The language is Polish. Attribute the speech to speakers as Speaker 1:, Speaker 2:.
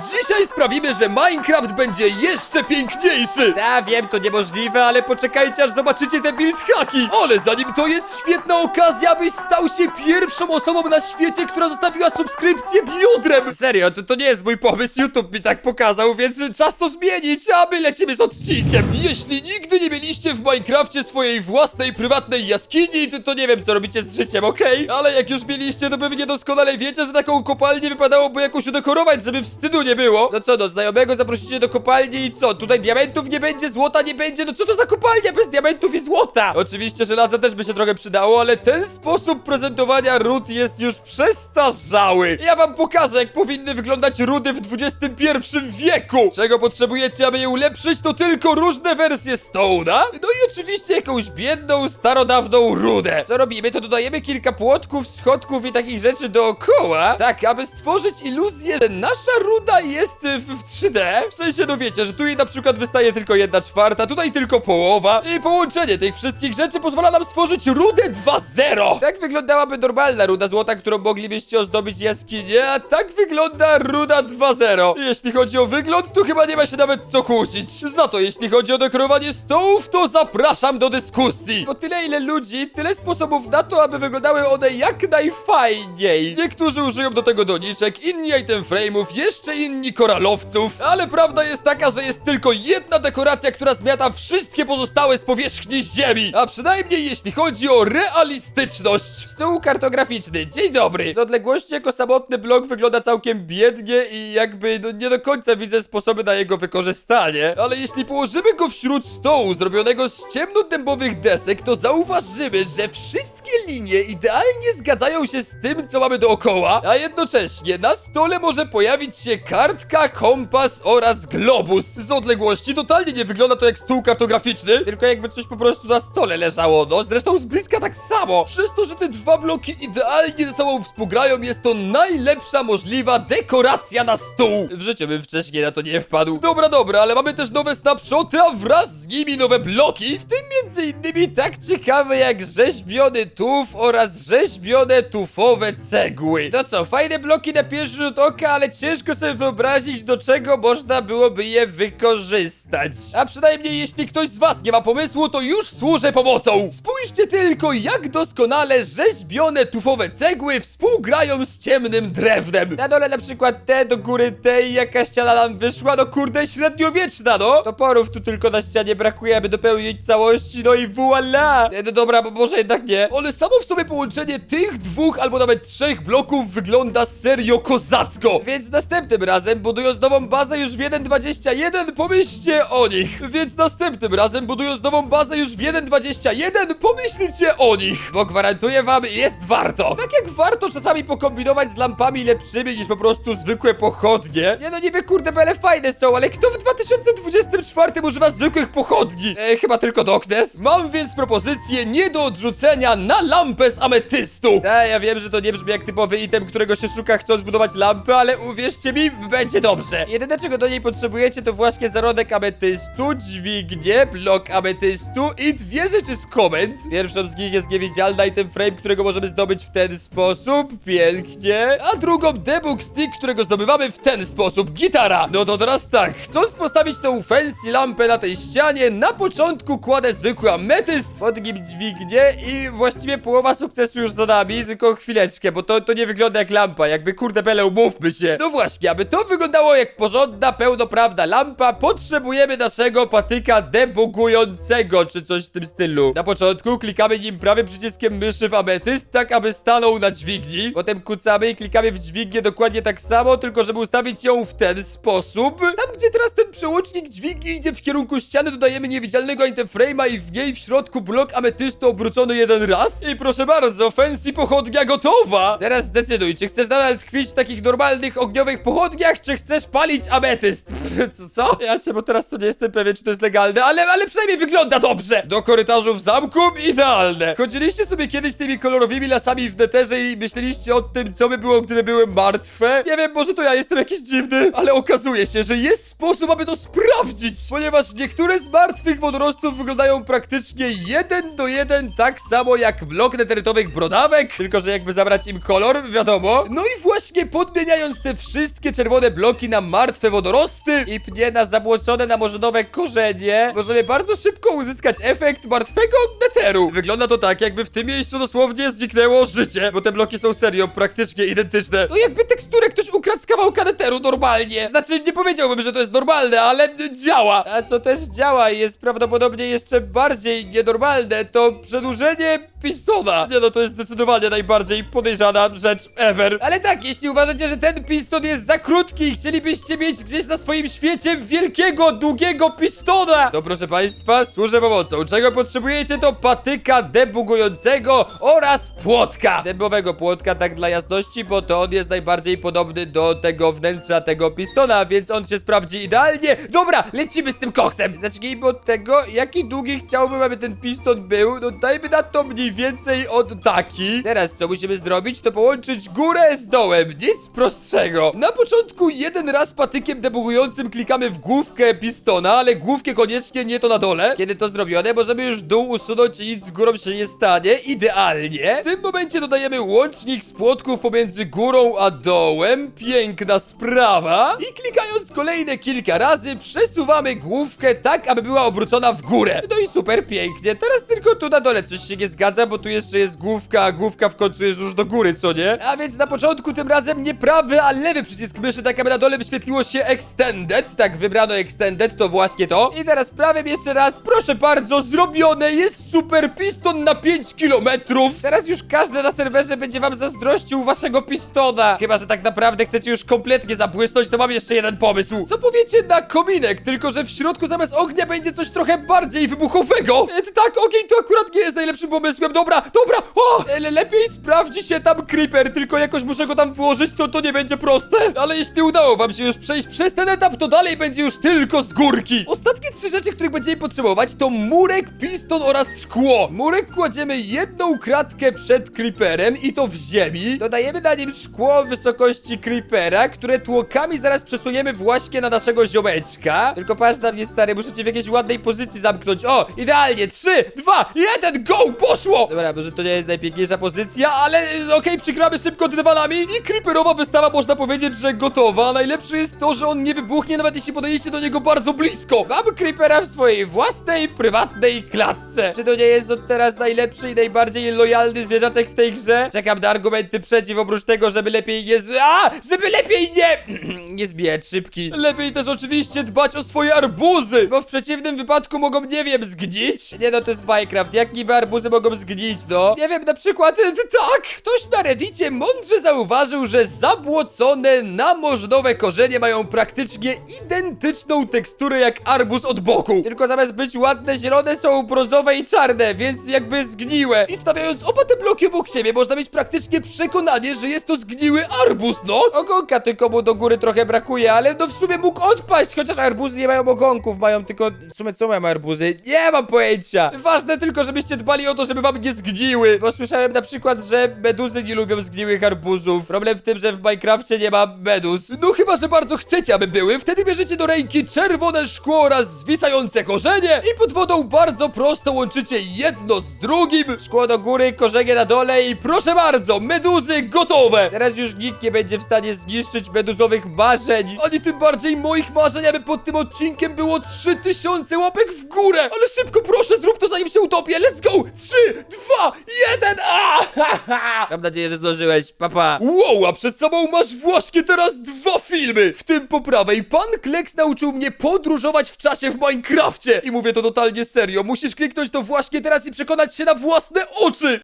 Speaker 1: Dzisiaj sprawimy, że Minecraft będzie jeszcze piękniejszy!
Speaker 2: Ta, wiem, to niemożliwe, ale poczekajcie aż zobaczycie te build hacki.
Speaker 1: Ale zanim to jest świetna okazja, abyś stał się pierwszą osobą na świecie, która zostawiła subskrypcję biodrem!
Speaker 2: Serio, to, to nie jest mój pomysł, YouTube mi tak pokazał, więc czas to zmienić, a my lecimy z odcinkiem.
Speaker 1: Jeśli nigdy nie mieliście w Minecrafcie swojej własnej, prywatnej jaskini, to,
Speaker 2: To nie wiem, co robicie z życiem, okej?
Speaker 1: ale jak już mieliście, to pewnie doskonale wiecie, że taką kopalnię wypadałoby jakoś udekorować, żeby wstydu nie było.
Speaker 2: No co, no znajomego zaprosicie do kopalni i co? Tutaj diamentów nie będzie, złota nie będzie, no co to za kopalnia bez diamentów i złota?
Speaker 1: Oczywiście żelaza też by się trochę przydało, ale ten sposób prezentowania ród jest już przestarzały. Ja wam pokażę, jak powinny wyglądać rudy w XXI wieku. Czego potrzebujecie, aby je ulepszyć, to tylko różne wersje Stone'a, no i oczywiście jakąś biedną, starodawną rudę.
Speaker 2: Co robimy? To dodajemy kilka płotków, schodków i takich rzeczy dookoła.
Speaker 1: Tak, aby stworzyć iluzję, że nasza ruda jest y, w, w 3D. W sensie, no wiecie, że tu jej na przykład wystaje tylko jedna czwarta, tutaj tylko połowa. I połączenie tych wszystkich rzeczy pozwala nam stworzyć rudę 2.0.
Speaker 2: Tak wyglądałaby normalna ruda złota, którą moglibyście ozdobić jaskinię,
Speaker 1: A tak wygląda Ruda 2.0. Jeśli chodzi o wygląd, to chyba nie ma się nawet co kłócić. Za to, jeśli chodzi o dekorowanie stołów, to zapraszam do dyskusji.
Speaker 2: Bo tyle ile ludzi, tyle sposobów na to, aby wyglądały one jak najfajniej.
Speaker 1: Niektórzy użyją do tego doniczek, inni item frame'ów, jeszcze inni koralowców, ale prawda jest taka, że jest tylko jedna dekoracja, która zmiata wszystkie pozostałe z powierzchni ziemi. A przynajmniej jeśli chodzi o realistyczność.
Speaker 2: Stół kartograficzny, dzień dobry. Z odległości jako samotny blok wygląda całkiem biednie i jakby no, nie do końca widzę sposoby na jego wykorzystanie.
Speaker 1: Ale jeśli położymy go wśród stołu zrobionego z ciemnodębowych desek, to zauważymy, że wszystkie linie idealnie zgadzają się z tym, co mamy dookoła, a jednocześnie na stole może pojawić się kartka, kompas oraz globus. Z odległości totalnie nie wygląda to jak stół kartograficzny,
Speaker 2: Tylko jakby coś po prostu na stole leżało, no.
Speaker 1: Zresztą z bliska tak samo. Przez to, że te dwa bloki idealnie ze sobą współgrają, jest to najlepsza możliwa dekoracja na stół.
Speaker 2: W życiu bym wcześniej na to nie wpadł.
Speaker 1: Dobra, dobra, ale mamy też nowe snapshoty, a wraz z nimi nowe bloki.
Speaker 2: W tym między innymi tak ciekawe jak rzeźbiony tuf oraz rzeźbione tufowe cegły. To co, fajne bloki na pierwszy rzut oka, ale ciężko sobie wyobrazić do czego można byłoby je wykorzystać.
Speaker 1: A przynajmniej jeśli ktoś z was nie ma pomysłu, to już służę pomocą. Spójrzcie tylko, jak doskonale rzeźbione tufowe cegły współgrają z ciemnym drewnem.
Speaker 2: Na dole na przykład te do góry tej, jaka ściana nam wyszła, no kurde średniowieczna, no. Toporów tu tylko na ścianie brakuje, aby dopełnić całości, no i voila. E, No dobra, bo może jednak nie.
Speaker 1: Ale samo w sobie połączenie tych dwóch albo nawet trzech bloków wygląda serio kozacko.
Speaker 2: Więc następnym razem, budując nową bazę już w 1.21,
Speaker 1: Pomyślcie o nich. Więc następnym razem, budując nową bazę już w 1.21, pomyślcie o nich.
Speaker 2: bo gwarantuję wam, jest warto.
Speaker 1: Tak jak warto czasami pokombinować z lampami lepszymi niż po prostu zwykłe pochodnie.
Speaker 2: Nie no niby kurde bele fajne są, ale kto w
Speaker 1: 2024 używa zwykłych pochodni?
Speaker 2: E, chyba tylko Doknes.
Speaker 1: Mam więc propozycję nie do odrzucenia na lampę z ametystu.
Speaker 2: Tak, ja wiem, że to nie brzmi jak typowy item, którego się szuka chcąc budować lampę, ale uwierzcie mi, będzie dobrze. Jedyne czego do niej potrzebujecie to właśnie zarodek ametystu, dźwignię, blok ametystu i dwie rzeczy z komend. Pierwszą z nich jest niewidzialny item frame, którego możemy zdobyć w ten sposób, pięknie.
Speaker 1: A drugą debug stick, którego zdobywamy w ten sposób, gitara. No to teraz tak, chcąc postawić tą fancy lampę na tej ścianie, na początku kładę zwykły ametyst.
Speaker 2: Pod nim dźwignię i właściwie połowa sukcesu już za nami, tylko chwileczkę, bo to, to nie wygląda jak lampa, jakby kurde bele umówmy się.
Speaker 1: No właśnie, aby to wyglądało jak porządna, pełnoprawna lampa, potrzebujemy naszego patyka debugującego, czy coś w tym stylu. Na początku klikamy nim prawym przyciskiem myszy w ametyst, tak aby stanął na dźwigni.
Speaker 2: Potem kucamy i klikamy w dźwignię dokładnie tak samo, tylko żeby ustawić ją w ten sposób.
Speaker 1: Tam, gdzie teraz ten przełącznik dźwigni idzie w kierunku ściany, dodajemy niewidzialnego interframe'a i w niej w środku blok ametystu obrócony jeden raz. I proszę bardzo, fancy pochodnia gotowa!
Speaker 2: Teraz zdecyduj, czy chcesz nadal tkwić w takich normalnych ogniowych pochodniach, czy chcesz palić ametyst? Co, co?
Speaker 1: Ja cię, bo teraz to nie jestem pewien, czy to jest legalne, ale, ale przynajmniej wygląda dobrze! Do korytarzów zamku idealne! Chodziliście sobie kiedyś tymi kolorowymi lasami w neterze i myśleliście o tym, co by było, gdyby były martwe? Nie wiem, może to ja jestem jakiś dziwny, ale okazuje się, że jest sposób, aby to sprawdzić! Ponieważ niektóre z martwych wodorostów wyglądają praktycznie jeden do jeden tak samo jak blok neterytowych brodawek, tylko że jakby zabrać im kolor, wiadomo. No i właśnie podmieniając te wszystkie czerwone bloki na martwe wodorosty i pnie na zabłocone namorzenowe korzenie, możemy bardzo szybko uzyskać efekt martwego neteru. Wygląda to tak, jakby w tym miejscu dosłownie zniknęło życie, bo te bloki są serio praktycznie identyczne. No jakby teksturę ktoś ukradł z kawałka neteru normalnie. Znaczy, nie powiedziałbym, że to jest normalne, ale działa. A co też działa jest prawdopodobnie jeszcze bardziej nienormalne, to przedłużenie pistona. Nie no, to jest zdecydowanie najbardziej podejrzana rzecz ever. Ale tak, jeśli uważacie, że ten piston jest za krótki i chcielibyście mieć gdzieś na swoim świecie wielkiego, długiego pistona, to proszę państwa, służę pomocą. Czego potrzebujecie to patyka debugującego oraz płotka. Dębowego płotka, tak dla jasności, bo to on jest najbardziej podobny do tego wnętrza tego pistona, więc on się sprawdzi idealnie. Dobra, lecimy z tym koksem. Zacznijmy od tego, jaki długi chciałbym, aby ten piston był. No dajmy na to mniej więcej od taki. Teraz co musimy zrobić, to połączyć górę z dołem. Nic prostszego. Na początku jeden raz patykiem debugującym klikamy w główkę pistona, ale główkę koniecznie nie to na dole. Kiedy to zrobione, możemy już dół usunąć i nic z górą się nie stanie. Idealnie. W tym momencie dodajemy łącznik z płotków pomiędzy górą a dołem. Piękna sprawa. I klikając kolejne kilka razy, przesuwamy główkę tak, aby była obrócona w górę. No i super pięknie. Teraz tylko tu na dole coś się nie zgadza, bo tu jeszcze jest główka, a główka w końcu jest już do góry, co nie? A więc na początku tym razem nie prawy, a lewy przycisk myszy, tak aby na dole wyświetliło się Extended. Tak, wybrano Extended, to właśnie to. I teraz prawym jeszcze raz, proszę bardzo, zrobione jest super piston na 5 kilometrów. Teraz już każdy na serwerze będzie wam zazdrościł waszego pistona. Chyba, że tak naprawdę chcecie już kompletnie zabłysnąć, to mam jeszcze jeden pomysł. Co powiecie na kominek, tylko że w środku zamiast ognia będzie coś trochę bardziej wybuchowego? E, tak, ogień to akurat nie jest najlepszym pomysłem. Dobra, dobra, o! E, lepiej sprawdzi się tam creeper, tylko jakoś muszę go tam włożyć, to to nie będzie proste. Ale jeśli udało wam się już przejść przez ten etap, to dalej będzie już tylko z górki. Ostatnie trzy rzeczy, których będziemy potrzebować, to murek, piston oraz szkło. Murek kładziemy jedną kratkę przed creeperem i to w ziemi. Dodajemy na nim szkło wysokości creepera, które tłokami zaraz przesuniemy właśnie na naszego ziomeczka. Tylko patrz na mnie, stary, muszę cię w jakiejś ładnej pozycji zamknąć. O, idealnie, trzy, dwa, jeden, go, poszło! Dobra, może to nie jest najpiękniejsza pozycja, ale y, okej, przykramy szybko dywalami i creeperowa wystawa można powiedzieć, że gotowa. Najlepsze jest to, że on nie wybuchnie, nawet jeśli podejdziecie do niego bardzo blisko. Mamy creepera w swojej własnej, prywatnej klatce. Czy to nie jest od teraz najlepszy i najbardziej lojalny zwierzaczek w tej grze? Czekam na argumenty przeciw, oprócz tego, żeby lepiej nie z... A! Żeby lepiej nie... nie zbijać szybki. Lepiej też oczywiście dbać o swoje arbuzy, bo w przeciwnym wypadku mogą, nie wiem, zgnić. Nie no, to jest Minecraft, jak niby arbuzy mogą zgnić, no? Nie wiem, na przykład, tak, ktoś na reddicie mądrze zauważył, że zabłocone, namożnowe korzenie mają praktycznie identyczną teksturę jak arbuz od boku. Tylko zamiast być ładne, zielone są brązowe i czarne, więc jakby zgniłe. I stawiając oba te bloki obok siebie, można mieć praktycznie przekonanie, że jest to zgniły arbuz, no. Ogonka tylko mu do góry trochę brakuje, ale no w sumie mógł odpaść, chociaż arbuzy nie mają ogonków, mają tylko... W sumie co mają arbuzy? Nie mam pojęcia. Ważne tylko, żebyście dbali o to, żeby wam nie zgniły, bo słyszałem na przykład, że meduzy nie lubią zgniłych arbuzów. Problem w tym, że w Minecrafcie nie ma meduz. No chyba, że bardzo chcecie, aby były, wtedy bierzecie do ręki czerwone szkło oraz zwisające korzenie i pod wodą bardzo prosto łączycie jedno z drugim. Szkło do góry, korzenie na dole i proszę bardzo, meduzy gotowe. Teraz już nikt nie będzie w stanie zniszczyć meduzowych marzeń. Ani tym bardziej moich marzeń, aby pod tym odcinkiem było 3000 łapek w górę. Ale szybko, proszę, zrób to zanim się utopię. Let's go! 3, 2, 1, a! Ha, ha. Mam nadzieję, że zdążyłeś. Papa. Wow, a przed sobą masz właśnie teraz dwa filmy. W tym po prawej pan Kleks nauczył mnie podróżować w czasie w Minecrafcie. I mówię to totalnie serio. Musisz kliknąć to właśnie teraz i przekonać się na własne oczy.